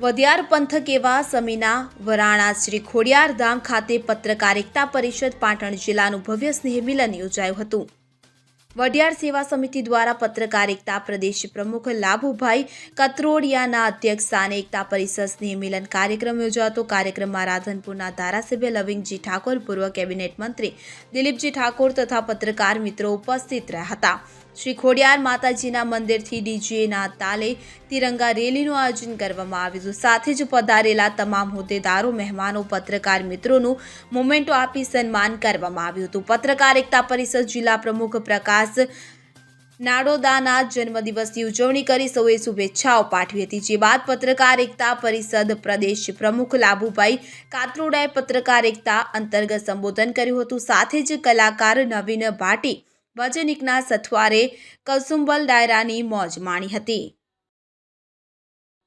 વધિયાર પંથક એવા સમીના વરાણા શ્રી ખોડિયાર ધામ ખાતે પત્રકારિકતા પરિષદ પાટણ જિલ્લાનું ભવ્ય સ્નેહ યોજાયું હતું. વડિયાર સેવા સમિતિ દ્વારા પત્રકારિકતા પ્રદેશ પ્રમુખ લાભુભાઈ કત્રોડિયાના અધ્યક્ષ સ્થાને એકતા પરિષદ સ્નેહ કાર્યક્રમ યોજાતો કાર્યક્રમમાં રાધનપુરના ધારાસભ્ય લવિંગજી ઠાકોર, પૂર્વ કેબિનેટ મંત્રી દિલીપજી ઠાકોર તથા પત્રકાર મિત્રો ઉપસ્થિત રહ્યા હતા. શ્રી ખોડિયાર માતાજીના મંદિરથી ડીજેના તાલે તિરંગા રેલીનું આયોજન કરવામાં આવ્યું હતું. સાથે જ પધારેલા તમામ હોદ્દેદારો, મહેમાનો, પત્રકાર મિત્રોનું મોમેન્ટો આપી સન્માન કરવામાં આવ્યું હતું. પત્રકાર એકતા પરિષદ જિલ્લા પ્રમુખ પ્રકાશ નાડોદાના જન્મદિવસની ઉજવણી કરી સૌએ શુભેચ્છાઓ પાઠવી હતી. જે બાદ પત્રકાર એકતા પરિષદ પ્રદેશ પ્રમુખ લાભુભાઈ કાત્રોડાએ પત્રકાર એકતા અંતર્ગત સંબોધન કર્યું હતું. સાથે જ કલાકાર નવીન ભાટી, વજનિકના સથવારે કસુંબલ ડાયરાની મોજ માણી હતી.